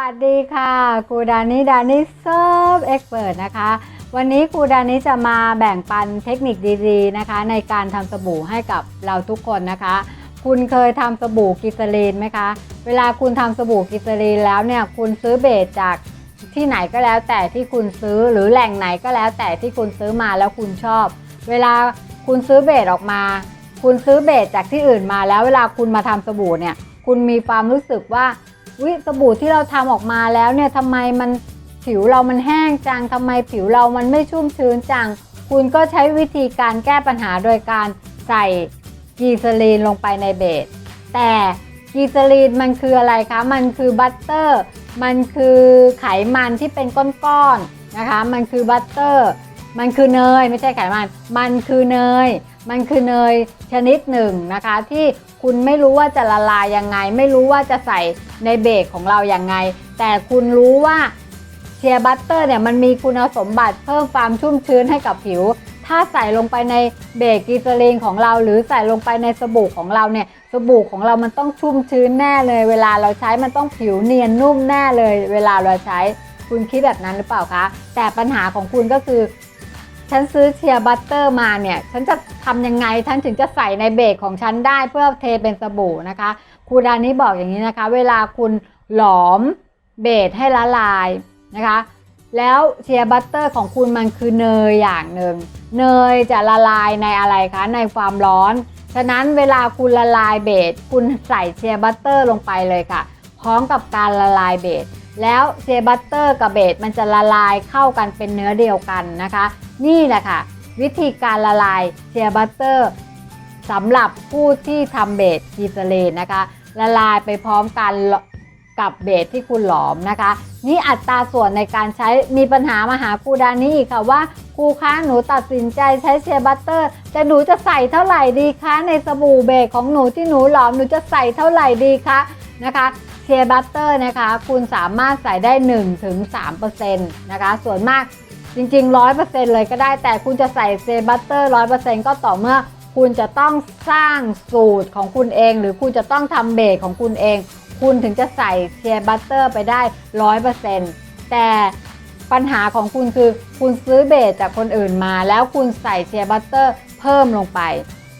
สวัสดีค่ะครูดานิดานิเซิร์ฟเอ็กเปิดนะคะ วันนี้ครูดานิจะมาแบ่งปันเทคนิคดีๆนะคะ ในการทำสบู่ให้กับเราทุกคนนะคะ คุณเคยทำสบู่กิสลีนไหมคะ เวลาคุณทำสบู่กิสลีนแล้วเนี่ยคุณซื้อเบสจากที่ไหนก็แล้วแต่ที่คุณซื้อหรือแหล่งไหนก็แล้วแต่ที่คุณซื้อมาแล้วคุณชอบ เวลาคุณซื้อเบสออกมา คุณซื้อเบสจากที่อื่นมาแล้วเวลาคุณมาทำสบู่เนี่ยคุณมีความรู้สึกว่า วิสบู่ที่เราทำออกมาแล้วเนี่ยทำไมมันผิวเรามันแห้งจังทำไมผิวเรามันไม่ชุ่มชื้นจัง คุณก็ใช้วิธีการแก้ปัญหาโดยการใส่กีซาลีนลงไปในเบสแต่กีซาลีนมันคืออะไรคะ มันคือบัตเตอร์ มันคือไขมันที่เป็นก้อนๆนะคะ มันคือบัตเตอร์ มันคือเนยไม่ใช่ไขมัน มันคือเนย มันคือเนยชนิดหนึ่งนะคะ ที่คุณไม่รู้ว่าจะละลายยังไง ไม่รู้ว่าจะใส่ในเบรกของเราอย่างไง แต่คุณรู้ว่าเชียร์บัตเตอร์เนี่ยมันมีคุณสมบัติเพิ่มความชุ่มชื้นให้กับผิว ถ้าใส่ลงไปในเบรกกีซาลีนของเรา หรือใส่ลงไปในสบู่ของเราเนี่ยสบู่ของเรามันต้องชุ่มชื้นแน่เลย เวลาเราใช้มันต้องผิวเนียนนุ่มแน่เลย เวลาเราใช้คุณคิดแบบนั้นหรือเปล่าคะ แต่ปัญหาของคุณก็คือ ฉันซื้อเชียร์บัตเตอร์มาเนี่ย ฉันจะทำยังไงฉันถึงจะใส่ในเบรกของฉันได้เพื่อเทเป็นสบู่นะคะครูดานี้บอกอย่างนี้นะคะ เวลาคุณหลอมเบสให้ละลายนะคะ แล้วเชียร์บัตเตอร์ของคุณมันคือเนยอย่างหนึ่ง เนยจะละลายในอะไรคะในความร้อน ฉะนั้นเวลาคุณละลายเบสคุณใส่เชียร์บัตเตอร์ลงไปเลยค่ะ พร้อมกับการละลายเบสแล้วเชียร์บัตเตอร์กับเบสมันจะละลายเข้ากันเป็นเนื้อเดียวกันนะคะ นี่แหละค่ะ วิธีการละลายเชียร์บัตเตอร์สำหรับผู้ที่ทำเบสกีซเลนนะคะ ละลายไปพร้อมกันกับเบสที่คุณหลอมนะคะ นี่อัตราส่วนในการใช้มีปัญหามาหาครูดานี้อีกค่ะว่าครูคะหนูตัดสินใจใช้เชียร์บัตเตอร์ แต่หนูจะใส่เท่าไหร่ดีคะในสบู่เบสของหนูที่หนูหลอมหนูจะใส่เท่าไหร่ดีคะนะคะเชียร์บัตเตอร์นะคะ คุณสามารถใส่ได้ 1-3%นะคะ ส่วนมาก จริงๆ100%เปอร์เซ็นต์เลยก็ได้แต่คุณจะใส่เชียร์บัตเตอร์100%ก็ต่อเมื่อคุณจะต้องสร้างสูตรของคุณเอง หรือคุณจะต้องทำเบสของคุณเอง คุณถึงจะใส่เชียร์บัตเตอร์ไปได้100%แต่ปัญหาของคุณคือคุณซื้อเบสจากคนอื่นมา แล้วคุณใส่เชียร์บัตเตอร์เพิ่มลงไป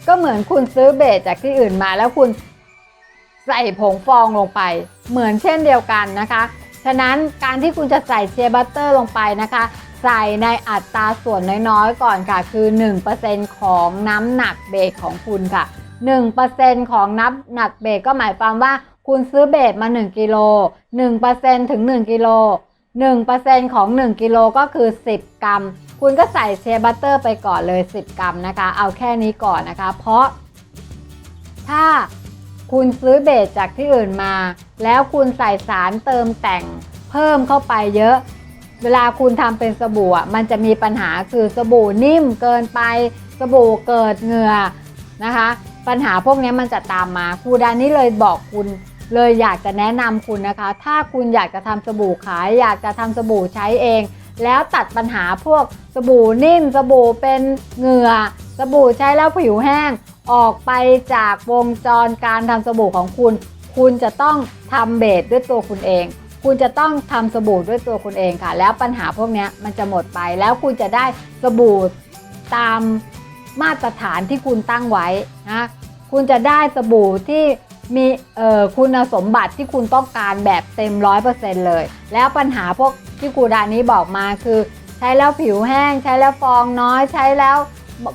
ก็เหมือนคุณซื้อเบสจากที่อื่นมา แล้วคุณใส่ผงฟองลงไป เหมือนเช่นเดียวกันนะคะ ฉะนั้นการที่คุณจะใส่เชียร์บัตเตอร์ลงไปนะคะ ใส่ในอัตราส่วนน้อยๆ ก่อนค่ะ คือ 1%ของน้ำหนักเบสของคุณค่ะ 1%ของน้ำหนักเบสก็หมายความว่าคุณซื้อเบสมา 1 กิโล 1%ถึง 1 กิโล 1%ของ 1 กิโลก็คือ 10 กรัม คุณก็ใส่เชียร์บัตเตอร์ไปก่อนเลย 10 กรัมนะคะ เอาแค่นี้ก่อนนะคะ เพราะถ้า คุณซื้อเบสจากที่อื่นมา แล้วคุณใส่สารเติมแต่งเพิ่มเข้าไปเยอะ เวลาคุณทำเป็นสบู่มันจะมีปัญหาคือสบู่นิ่มเกินไป สบู่เกิดเหงื่อนะคะ ปัญหาพวกนี้มันจะตามมาครูดานี่เลยบอกคุณเลยอยากจะแนะนำคุณนะคะ ถ้าคุณอยากจะทำสบู่ขาย อยากจะทำสบู่ใช้เอง แล้วตัดปัญหาพวกสบู่นิ่ม สบู่เป็นเหงื่อ สบู่ใช้แล้วผิวแห้ง ออกไปจากวงจรการทำสบู่ของคุณ คุณจะต้องทำเบสด้วยตัวคุณเอง คุณจะต้องทำสบู่ด้วยตัวคุณเองค่ะ แล้วปัญหาพวกนี้มันจะหมดไปแล้วคุณจะได้สบู่ตามมาตรฐานที่คุณตั้งไว้นะคุณจะได้สบู่ที่มีคุณสมบัติที่คุณต้องการแบบเต็มร้อยเปอร์เซ็นต์เลย แล้วปัญหาพวกที่ครูดานี้บอกมาคือ ใช้แล้วผิวแห้ง ใช้แล้วฟองน้อยใช้แล้ว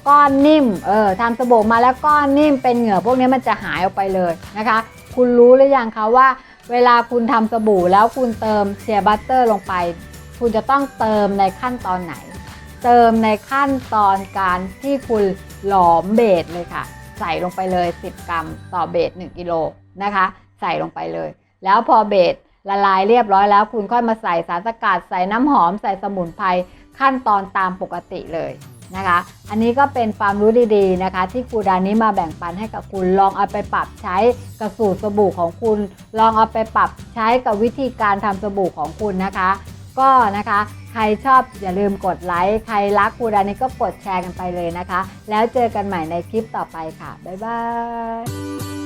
ก้อนนิ่ม เออทำสบู่มาแล้วก้อนนิ่มเป็นเหงื่อพวกนี้มันจะหายออกไปเลยนะคะ คุณรู้หรือยังคะว่า เวลาคุณทำสบู่แล้วคุณเติมเชียร์บัตเตอร์ลงไป คุณจะต้องเติมในขั้นตอนไหน เติมในขั้นตอนการที่คุณหลอมเบสเลยค่ะ ใส่ลงไปเลย 10 กรัมต่อเบส1กิโลนะคะ ใส่ลงไปเลย แล้วพอเบสละลายเรียบร้อยแล้ว คุณค่อยมาใส่สารสกัดใส่น้ำหอมใส่สมุนไพรขั้นตอนตามปกติเลยนะคะ อันนี้ก็เป็นความรู้ดีๆนะคะ ที่ครูดานี้มาแบ่งปันให้กับคุณลองเอาไปปรับใช้กับสูตรสบู่ของคุณ ลองเอาไปปรับใช้กับวิธีการทำสบู่ของคุณนะคะ ก็นะคะใครชอบอย่าลืมกดไลค์ใครรักครูดานี้ก็กดแชร์กันไปเลยนะคะ แล้วเจอกันใหม่ในคลิปต่อไปค่ะบ๊ายบาย